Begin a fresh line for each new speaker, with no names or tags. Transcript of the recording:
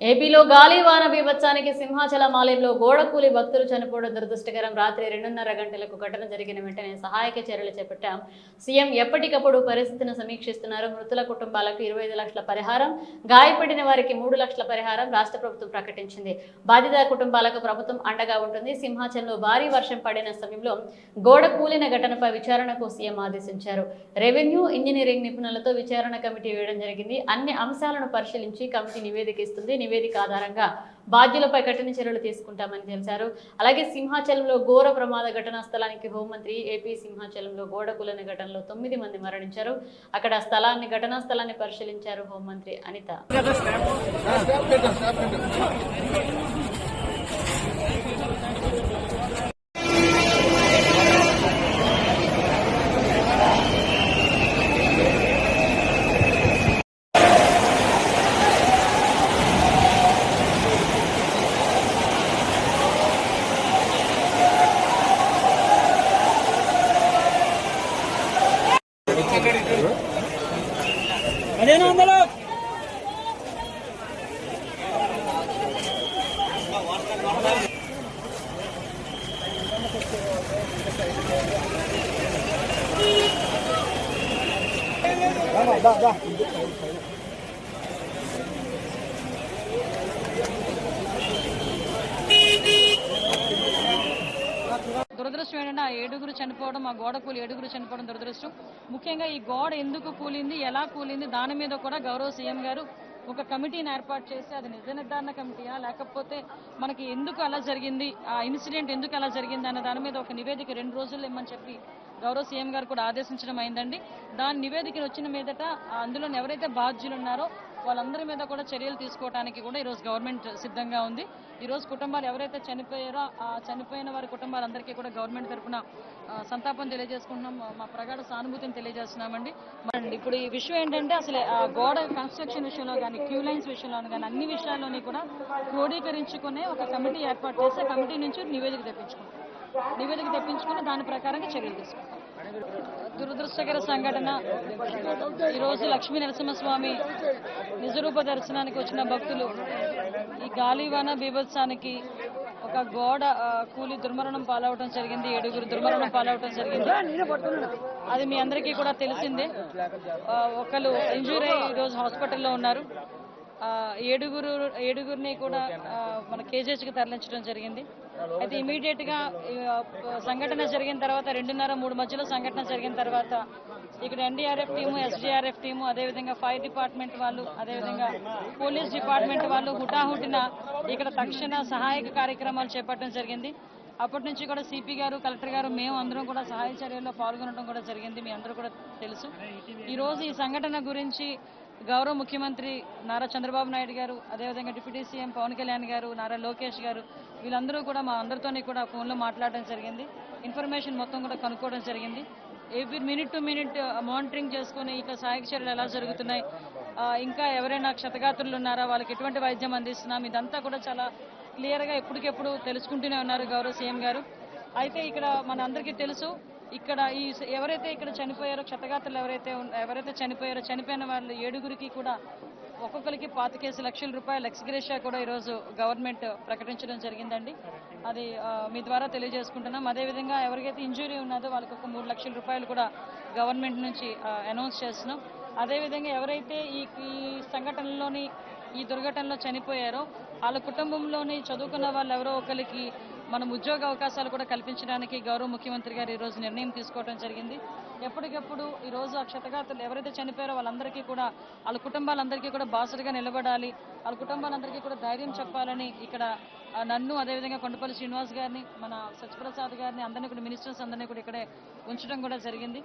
ఏపీలో గాలివాన బీభత్సానికి సింహాచలం ఆలయంలో గోడకూలి భక్తులు చనిపోవడం దురదృష్టకరం. రాత్రి రెండున్నర గంటలకు ఘటన జరిగిన వెంటనే సహాయక చర్యలు చేపట్టాం. సీఎం ఎప్పటికప్పుడు పరిస్థితిని సమీక్షిస్తున్నారు. మృతుల కుటుంబాలకు ఇరవై ఐదు లక్షల పరిహారం గాయపడిన వారికి మూడు లక్షల పరిహారం రాష్ట్ర ప్రభుత్వం ప్రకటించింది. బాధిత కుటుంబాలకు ప్రభుత్వం అండగా ఉంటుంది. సింహాచలంలో భారీ వర్షం పడిన సమయంలో గోడ కూలిన ఘటనపై విచారణకు సీఎం ఆదేశించారు. రెవెన్యూ ఇంజనీరింగ్ నిపుణులతో విచారణ కమిటీ వేయడం జరిగింది. అన్ని అంశాలను పరిశీలించి కమిటీ నివేదిక ఇస్తుంది. నివేదిక ఆధారంగా బాధ్యులపై కఠిన చర్యలు తీసుకుంటామని తెలిసారు అలాగే సింహాచలంలో ఘోర ప్రమాద ఘటనా స్థలానికి హోంమంత్రి ఏపీ సింహాచలంలో గోడ ఘటనలో తొమ్మిది మంది మరణించారు. అక్కడ స్థలాన్ని ఘటనా స్థలాన్ని పరిశీలించారు హోంమంత్రి అనిత.
దురదృష్టం ఏంటంటే ఆ ఏడుగురు చనిపోవడం ఆ గోడ కూలి ఏడుగురు చనిపోవడం దురదృష్టం. ముఖ్యంగా ఈ గోడ ఎందుకు కూలింది ఎలా కూలింది దాని మీద కూడా గౌరవ సీఎం గారు ఒక కమిటీని ఏర్పాటు చేసి అది నిజ నిర్ధారణ కమిటీయా? లేకపోతే మనకి ఎందుకు అలా జరిగింది? ఆ ఇన్సిడెంట్ ఎందుకు అలా జరిగింది అన్న దాని మీద ఒక నివేదిక రెండు రోజులు ఇమ్మని చెప్పి గౌరవ సీఎం గారు కూడా ఆదేశించడం అయిందండి. దాని నివేదిక వచ్చిన మీదట అందులో ఎవరైతే బాధ్యులు ఉన్నారో వాళ్ళందరి మీద కూడా చర్యలు తీసుకోవడానికి కూడా ఈరోజు గవర్నమెంట్ సిద్ధంగా ఉంది. ఈరోజు కుటుంబాలు ఎవరైతే చనిపోయారో ఆ చనిపోయిన వారి కుటుంబాలందరికీ కూడా గవర్నమెంట్ తరఫున సంతాపం తెలియజేసుకుంటున్నాం. మా- ప్రగాఢ సానుభూతిని తెలియజేస్తున్నామండి. ఇప్పుడు ఈ విషయం ఏంటంటే అసలు గోడ కన్స్ట్రక్షన్ విషయంలో కానీ క్యూ లైన్స్ విషయంలో కానీ అన్ని విషయాల్లోని కూడా క్రోడీకరించుకునే ఒక కమిటీ ఏర్పాటు చేసి కమిటీ నుంచి నివేదిక తెప్పించుకుంటాం నివేదిక తెప్పించుకుని దాని ప్రకారంగా చర్యలు తీసుకుంటాం దురదృష్టకర సంఘటన. ఈరోజు లక్ష్మీ నరసింహస్వామి నిజరూప దర్శనానికి వచ్చిన భక్తులు. ఈ గాలివాన బీభత్సానికి ఒక గోడ కూలి దుర్మరణం పాలవటం జరిగింది ఏడుగురు దుర్మరణం పాలవటం జరిగింది. అది మీ అందరికీ కూడా తెలిసిందే. ఒకళ్ళు ఒకరు ఇంజూరీ అయ్యి ఈరోజు హాస్పిటల్లో ఉన్నారు. ఏడుగురు ఏడుగురిని కూడా మన కేజీహెచ్కి తరలించడం జరిగింది. అయితే ఇమీడియట్గా సంఘటన జరిగిన తర్వాత రెండున్నర మూడు మధ్యలో సంఘటన జరిగిన తర్వాత ఇక్కడ ఎన్డీఆర్ఎఫ్ టీము ఎస్డీఆర్ఎఫ్ టీము అదేవిధంగా ఫైర్ డిపార్ట్మెంట్ వాళ్ళు అదేవిధంగా పోలీస్ డిపార్ట్మెంట్ వాళ్ళు హుటాహుటిన ఇక్కడ తక్షణ సహాయక కార్యక్రమాలు చేపట్టడం జరిగింది. అప్పటి నుంచి కూడా సిపి గారు కలెక్టర్ గారు మేము అందరం కూడా సహాయ చర్యల్లో పాల్గొనడం కూడా జరిగింది. మీ అందరూ కూడా తెలుసు. ఈ రోజు ఈ సంఘటన గురించి గౌరవ ముఖ్యమంత్రి నారా చంద్రబాబు నాయుడు గారు అదేవిధంగా డిప్యూటీ సీఎం పవన్ కళ్యాణ్ గారు నారా లోకేష్ గారు వీళ్ళందరూ కూడా మా అందరితోని కూడా ఫోన్లో మాట్లాడడం జరిగింది. ఇన్ఫర్మేషన్ మొత్తం కూడా కనుక్కోవడం జరిగింది. Every minute to minute monitoring చేసుకుని ఇక సహాయక చర్యలు ఎలా జరుగుతున్నాయి ఇంకా ఎవరైనా క్షతగాత్రులు ఉన్నారా వాళ్ళకి ఎటువంటి వైద్యం అందిస్తున్నాం ఇదంతా కూడా చాలా క్లియర్గా ఎప్పటికెప్పుడు తెలుసుకుంటూనే ఉన్నారు గౌరవ సీఎం గారు. అయితే ఇక్కడ మన అందరికీ తెలుసు ఇక్కడ ఈ ఎవరైతే ఇక్కడ చనిపోయారో క్షతగాత్రులు ఎవరైతే ఎవరైతే చనిపోయారో చనిపోయిన వాళ్ళు ఏడుగురికి కూడా ఒక్కొక్కరికి పాతికేసి లక్షల రూపాయల ఎక్స్గ్రేషియా కూడా ఈరోజు గవర్నమెంట్ ప్రకటించడం జరిగిందండి. అది మీ ద్వారా తెలియజేసుకుంటున్నాం. అదేవిధంగా ఎవరికైతే ఇంజురీ ఉన్నదో వాళ్ళకి ఒక మూడు లక్షల రూపాయలు కూడా గవర్నమెంట్ నుంచి అనౌన్స్ చేస్తున్నాం. అదేవిధంగా ఎవరైతే ఈ ఈ సంఘటనలోని ఈ దుర్ఘటనలో చనిపోయారో వాళ్ళ కుటుంబంలోని చదువుకున్న వాళ్ళు ఎవరో ఒకరికి మనం ఉద్యోగ అవకాశాలు కూడా కల్పించడానికి గౌరవ ముఖ్యమంత్రి గారు ఈరోజు నిర్ణయం తీసుకోవడం జరిగింది. ఎప్పటికప్పుడు ఈరోజు ఆ ఎవరైతే చనిపోయారో వాళ్ళందరికీ కూడా వాళ్ళ కుటుంబాలందరికీ కూడా బాసరిగా నిలబడాలి. వాళ్ళ కుటుంబాలందరికీ కూడా ధైర్యం చెప్పాలని ఇక్కడ నన్ను అదేవిధంగా కొండపల్లి శ్రీనివాస్ గారిని మన సత్యప్రసాద్ గారిని అందరినీ కూడా మినిస్టర్స్ అందరినీ కూడా ఇక్కడే ఉంచడం కూడా జరిగింది.